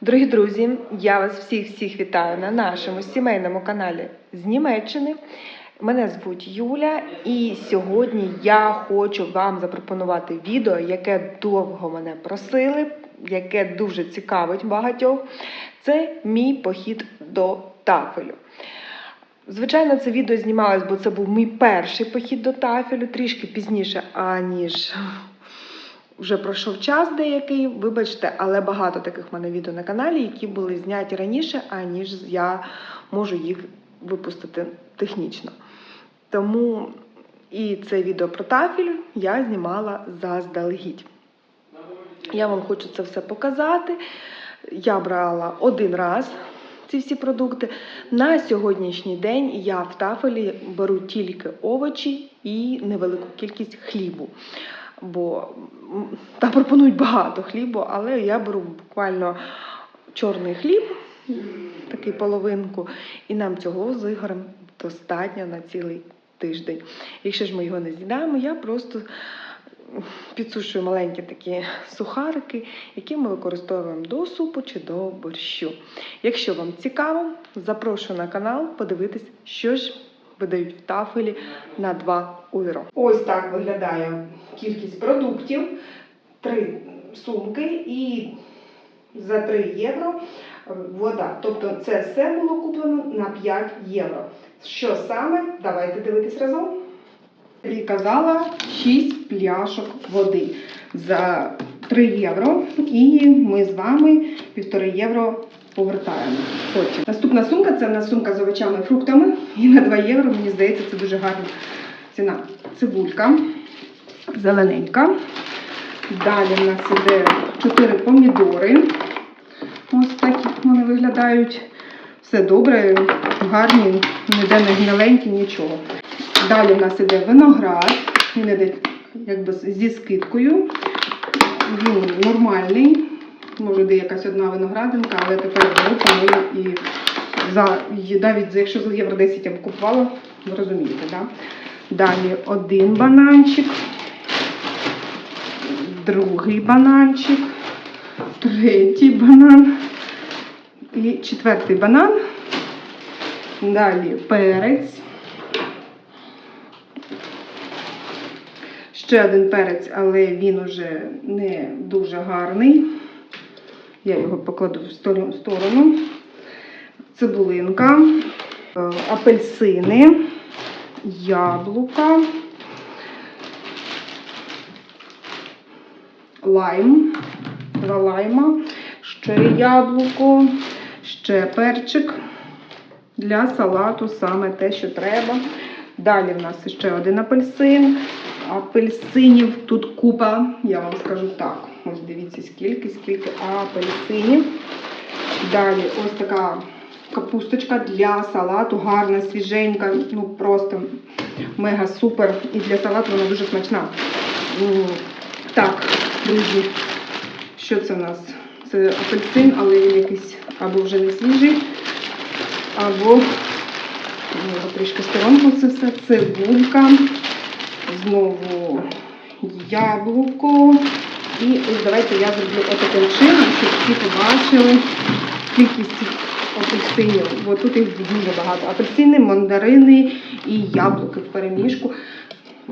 Дорогі друзі, я вас всіх всіх вітаю на нашому сімейному каналі з Німеччини. Мене звуть Юля, і сьогодні я хочу вам запропонувати відео, яке довго мене просили, яке дуже цікавить багатьох. Це мій похід до тафелю. Звичайно, це відео знімалось, бо це був мій перший похід до тафелю, трішки пізніше, аніж вже пройшов час деякий, вибачте, але багато таких в мене відео на каналі, які були зняті раніше, аніж я можу їх випустити технічно. Тому і це відео про тафель я знімала заздалегідь. Я вам хочу це все показати. Я брала один раз ці всі продукти. На сьогоднішній день я в тафелі беру тільки овочі і невелику кількість хлібу. Бо там пропонують багато хлібу, але я беру буквально чорний хліб, такий половинку, і нам цього з Ігорем достатньо на цілий тиждень. Якщо ж ми його не з'їдаємо, я просто підсушую маленькі такі сухарики, які ми використовуємо до супу чи до борщу. Якщо вам цікаво, запрошую на канал подивитись, що ж видають тафелі на 2 євро. Ось так виглядає кількість продуктів, три сумки і за 3 євро вода. Тобто це все було куплено на 5 євро. Що саме? Давайте дивитись разом. І казала 6 пляшок води за 3 євро. І ми з вами півтори євро повертаємо. Потім. Наступна сумка це в нас сумка з овочами і фруктами. І на 2 євро, мені здається, це дуже гарна ціна. Цибулька зелененька. Далі в нас іде 4 помідори. Ось так вони виглядають. Все добре, гарні, ніде не гниленькі, нічого. Далі в нас іде виноград, він іде якби зі скидкою. Він нормальний. Може, де якась одна виноградинка, але тепер беру тому і за навіть якщо за євро 10 я б купувала, ви розумієте, да? Далі один бананчик, другий бананчик, третій банан і четвертий банан. Далі перець. Ще один перець, але він уже не дуже гарний. Я його покладу в сторону-. Цибулинка, е, апельсини, яблука, лайм, два лайма, ще яблуко, ще перчик для салату, саме те, що треба. Далі в нас ще один апельсин. Апельсинів тут купа, я вам скажу так. Ось дивіться, скільки, скільки апельсинів. Далі ось така капусточка для салату, гарна, свіженька, ну просто мега супер. І для салату вона дуже смачна. Так, друзі, що це в нас? Це апельсин, але він якийсь або вже не свіжий, або ну, трішки сторонку це все. Цибулька, знову яблуко. І ось давайте я зроблю отаким чином, щоб всі побачили кількість апельсинів. Бо тут їх дуже багато. Апельсини, мандарини і яблуки в переміжку.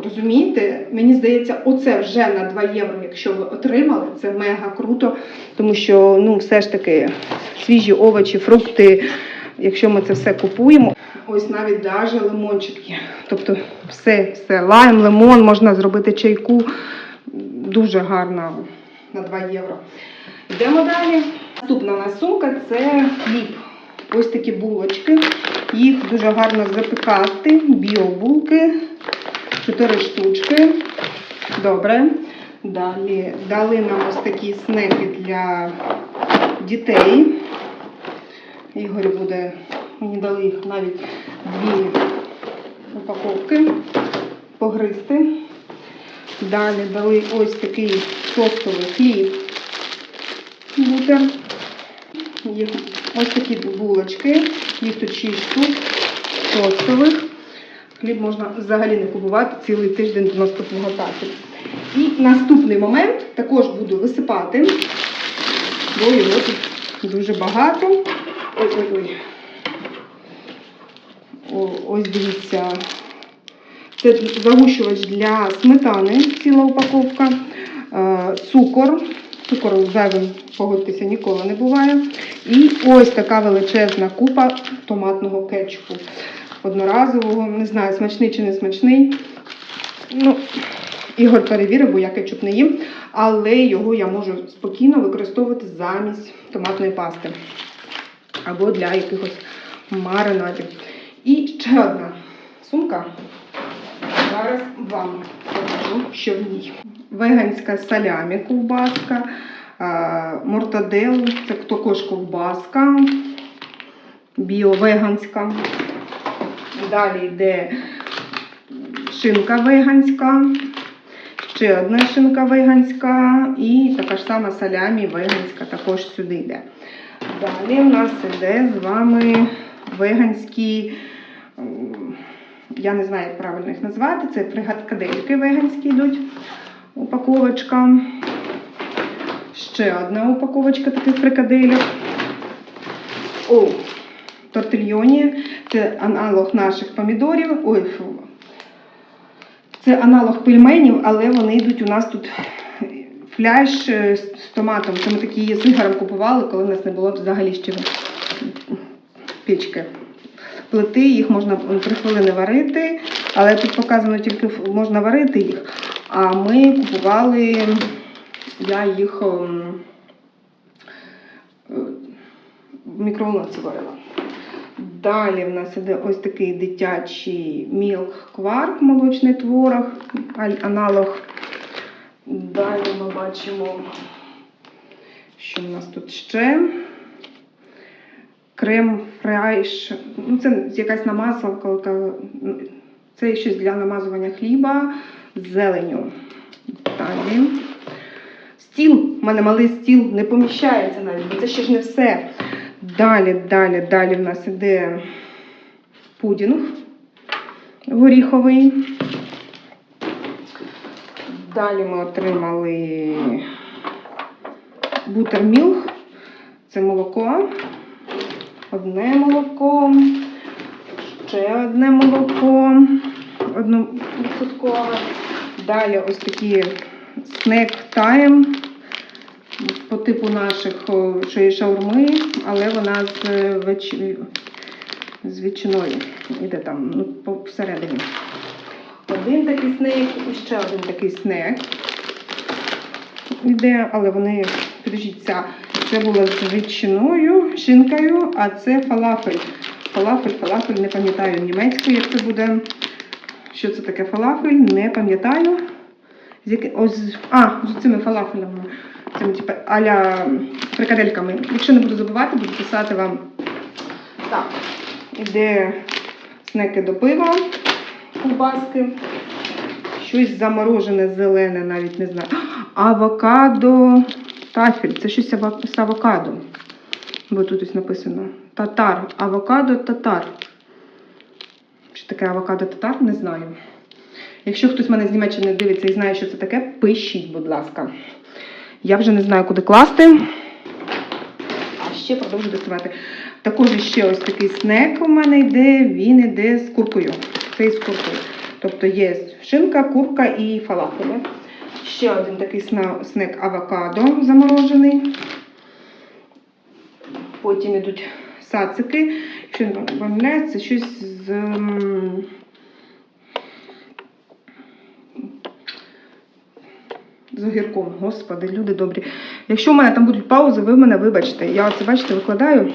Розумієте, мені здається, оце вже на 2 євро, якщо ви отримали, це мега круто, тому що ну, все ж таки свіжі овочі, фрукти, якщо ми це все купуємо, ось навіть даже лимончик є. Тобто все, все, лайм, лимон, можна зробити чайку. Дуже гарно на 2 євро. Йдемо далі. Наступна у нас сумка це хліб. Ось такі булочки. Їх дуже гарно запекати. Біобулки. 4 штучки. Добре. Далі дали нам ось такі снеки для дітей. Ігор буде, мені дали їх навіть дві упаковки погризти. Далі дали ось такий тостовий хліб. Їх ось такі булочки. Їх тут 6 штук тостових. Хліб можна взагалі не купувати цілий тиждень до наступного тафі. І наступний момент також буду висипати, бо його тут дуже багато. Ой-ой-ой. Ось дивіться. Це загущувач для сметани, ціла упаковка. Е, Цукор. Цукор зайвим, погодьтеся, ніколи не буває. І ось така величезна купа томатного кетчупу. Одноразового. Не знаю, смачний чи не смачний. Ну, Ігор перевірив, бо я кетчуп не їм, але його я можу спокійно використовувати замість томатної пасти або для якихось маринадів. І ще одна сумка. Зараз вам покажу, що в ній. Веганська салямі ковбаска, мортадел, це також ковбаска, біовеганська. Далі йде шинка веганська, ще одна шинка веганська і така ж сама салямі веганська також сюди йде. Далі в нас іде з вами веганські, я не знаю, як правильно їх назвати, це фрикадельки веганські йдуть. Упаковочка. Ще одна упаковочка таких фрикаделек. О, тортильйоні. Це аналог наших помідорів. Ой, фу. Це аналог пельменів, але вони йдуть у нас тут фляж е, з томатом. Це ми такі з Ігорем купували, коли в нас не було взагалі ще печки. Плити, їх можна три хвилини варити, але тут показано тільки можна варити їх. А ми купували, я їх ем, е, в мікроволновці варила. Далі в нас іде ось такий дитячий мілк кварк, молочний творог, аналог. Далі ми бачимо, що в нас тут ще. Крем фрайш. Ну, це якась намазалка. Це щось для намазування хліба з зеленю. Далі. Стіл, в мене малий стіл не поміщається навіть, бо це ще ж не все. Далі, далі, далі в нас іде пудінг горіховий. Далі ми отримали бутермілк. Це молоко. Одне молоко. Ще одне молоко. Одновідсоткове. Далі ось такі снек тайм по типу наших шаурми, але вона з, е, веч... з ветчиною. Іде там ну, всередині. Такий і ще один такий снек. Іде, але вони, підождіть, ця, це було з ветчиною, шинкою, а це фалафель. Фалафель, фалафель, не пам'ятаю німецькою, як це буде. Що це таке фалафель, не пам'ятаю. Ось, а, з цими фалафелями, цими типу, аля фрикадельками. Якщо не буду забувати, буду писати вам. Так, іде снеки до пива, ковбаски. Щось заморожене, зелене, навіть не знаю. Авокадо тафель. Це щось з авокадо. Бо тут ось написано. Татар. Авокадо татар. Що таке авокадо татар, не знаю. Якщо хтось мене з Німеччини дивиться і знає, що це таке, пишіть, будь ласка. Я вже не знаю, куди класти. А ще продовжую доставати. Також ще ось такий снек у мене йде, він йде з куркою. Це із куркою. Тобто є шинка, курка і фалафелі. Ще один такий снек авокадо заморожений. Потім йдуть сацики. Що пам'ятаю, це щось з. З огірком, господи, люди добрі. Якщо в мене там будуть паузи, ви мене вибачте. Я оце, бачите, викладаю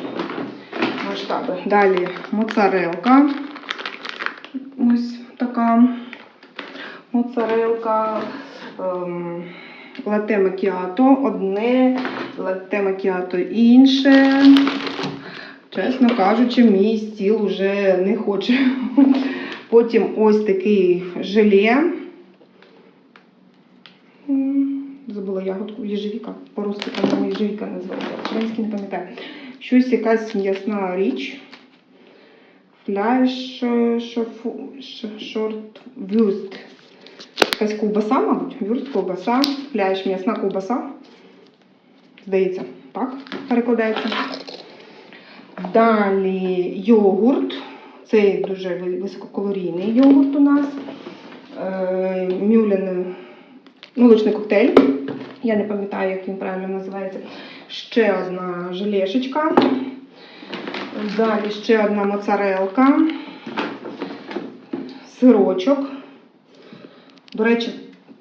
масштаби. Далі моцарелка. Ось така моцарелка. Ем, латте макіато одне, латте макіато інше. Чесно кажучи, мій стіл вже не хоче. Потім ось такий желе. Забула ягодку, їжевіка. По-русски, по-моєму, їжевіка називається. Український не пам'ятаю. Щось якась м'ясна річ. Фляш, е, шорт, вюрст. Якась ковбаса, мабуть, вюрст, ковбаса, фляш, м'ясна ковбаса. Здається, так перекладається. Далі йогурт. Цей дуже ви- висококалорійний йогурт у нас. Е, Мюлін молочний коктейль. Я не пам'ятаю, як він правильно називається. Ще одна желешечка. Далі ще одна моцарелка. Сирочок. До речі,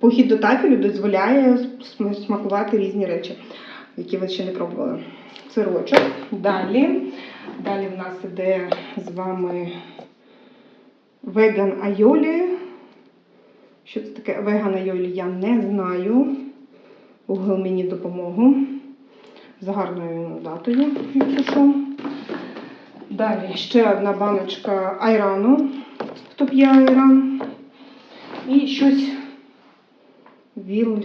похід до тафелю дозволяє смакувати різні речі, які ви ще не пробували. Сирочок. Далі. Далі в нас іде з вами веган айолі. Що це таке веган айолі, я не знаю. Google мені допомогу. За гарною датою, якщо що. Далі ще одна баночка айрану. Хто п'є айран? І щось віл.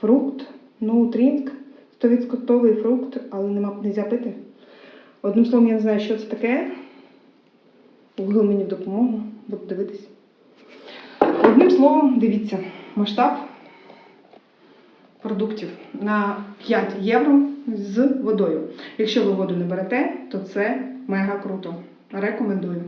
Фрукт, ноутрінк, 100% фрукт, але нема нельзя пити. Одним словом, я не знаю, що це таке. Google мені допомогу, буду дивитись. Одним словом, дивіться, масштаб продуктів на 5 євро з водою. Якщо ви воду не берете, то це мега круто. Рекомендую.